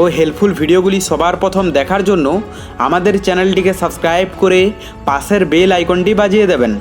ও helpful ভিডিওগুলি সবার প্রথম দেখার জন্য আমাদের চ্যানেলটিকে সাবস্ক্রাইব করে পাশের বেল আইকনটি বাজিয়ে দেবেন।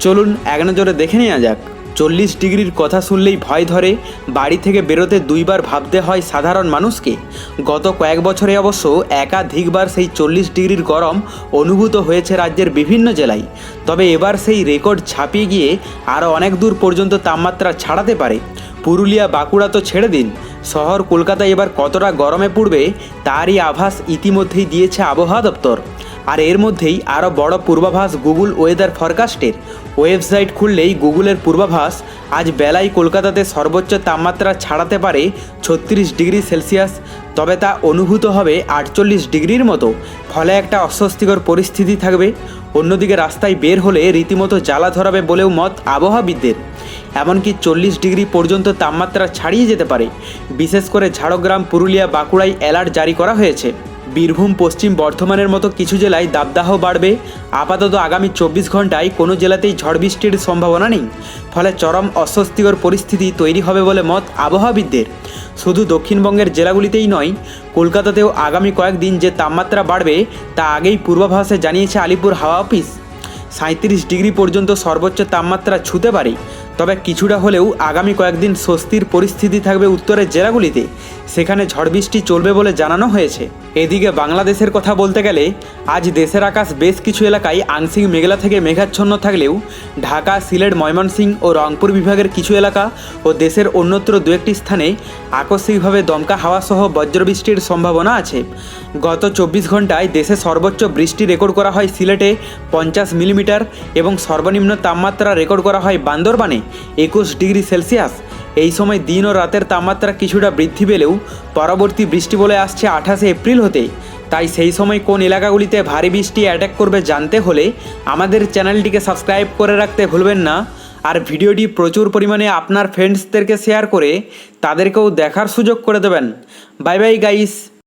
চলুন এক নজরে দেখে নেওয়া যাক। চল্লিশ ডিগ্রির কথা শুনলেই ভয় ধরে, বাড়ি থেকে বেরোতে দুইবার ভাবতে হয় সাধারণ মানুষকে। গত কয়েক বছরে অবশ্য একাধিকবার সেই চল্লিশ ডিগ্রির গরম অনুভূত হয়েছে রাজ্যের বিভিন্ন জেলায়। তবে এবার সেই রেকর্ড ছাপিয়ে গিয়ে আরও অনেক দূর পর্যন্ত তাপমাত্রা ছাড়াতে পারে। পুরুলিয়া বাঁকুড়া তো ছেড়ে দিন শহর কলকাতায় এবার কতটা গরমে পড়বে, তারই আভাস ইতিমধ্যেই দিয়েছে আবহাওয়া দপ্তর। আর এর মধ্যেই আরও বড় পূর্বাভাস গুগল ওয়েদার ফরকাস্টের। ওয়েবসাইট খুললেই গুগলের পূর্বাভাস, আজ বেলায় কলকাতাতে সর্বোচ্চ তাপমাত্রা ছাড়াতে পারে ছত্রিশ ডিগ্রি সেলসিয়াস, তবে তা অনুভূত হবে আটচল্লিশ ডিগ্রির মতো। ফলে একটা অস্বস্তিকর পরিস্থিতি থাকবে। অন্যদিকে রাস্তায় বের হলে রীতিমতো জ্বালা ধরাবে বলেও মত আবহাওয়াবিদদের। এমনকি চল্লিশ ডিগ্রি পর্যন্ত তাপমাত্রা ছাড়িয়ে যেতে পারে। বিশেষ করে ঝাড়গ্রাম, পুরুলিয়া, বাঁকুড়ায় অ্যালার্ট জারি করা হয়েছে। বীরভূম, পশ্চিম বর্ধমানের মতো কিছু জেলায় দাবদাহ বাড়বে। আপাতত আগামী চব্বিশ ঘন্টায় কোনো জেলাতেই ঝড় বৃষ্টির সম্ভাবনা নেই। ফলে চরম অস্বস্তিকর পরিস্থিতি তৈরি হবে বলে মত আবহাওয়াবিদদের। শুধু দক্ষিণবঙ্গের জেলাগুলিতেই নয়, কলকাতাতেও আগামী কয়েকদিন যে তাপমাত্রা বাড়বে, তা আগেই পূর্বাভাসে জানিয়েছে আলিপুর হাওয়া অফিস। সাঁত্রিশ ডিগ্রি পর্যন্ত সর্বোচ্চ তাপমাত্রা ছুতে পারে। তবে কিছুটা হলেও আগামী কয়েকদিন স্বস্তির পরিস্থিতি থাকবে উত্তরের জেলাগুলিতে। সেখানে ঝড় বৃষ্টি চলবে বলে জানানো হয়েছে। এদিকে বাংলাদেশের কথা বলতে গেলে, আজ দেশের আকাশ বেশ কিছু এলাকায় আংশিক মেঘলা থেকে মেঘাচ্ছন্ন থাকলেও ঢাকা, সিলেট, ময়মনসিংহ ও রংপুর বিভাগের কিছু এলাকা ও দেশের অন্যত্র দু একটি স্থানে আকস্মিকভাবে দমকা হাওয়া সহ বজ্রবৃষ্টির সম্ভাবনা আছে। গত চব্বিশ ঘন্টায় দেশে সর্বোচ্চ বৃষ্টি রেকর্ড করা হয় সিলেটে পঞ্চাশ মিলিমিটার এবং সর্বনিম্ন তাপমাত্রা রেকর্ড করা হয় বান্দরবানে। একুশ ডিগ্রি সেলসিয়াস। এই সময় দিন ও রাতের তাপমাত্রা কিছুটা বৃদ্ধি পেলেও পরবর্তী বৃষ্টি বলে আসছে আঠাশে এপ্রিল হতে। তাই সেই সময় কোন এলাকাগুলিতে ভারী বৃষ্টি অ্যাটাক করবে জানতে হলে আমাদের চ্যানেলটিকে সাবস্ক্রাইব করে রাখতে ভুলবেন না। আর ভিডিওটি প্রচুর পরিমাণে আপনার ফ্রেন্ডসদেরকে শেয়ার করে তাদেরকেও দেখার সুযোগ করে দেবেন। Bye bye guys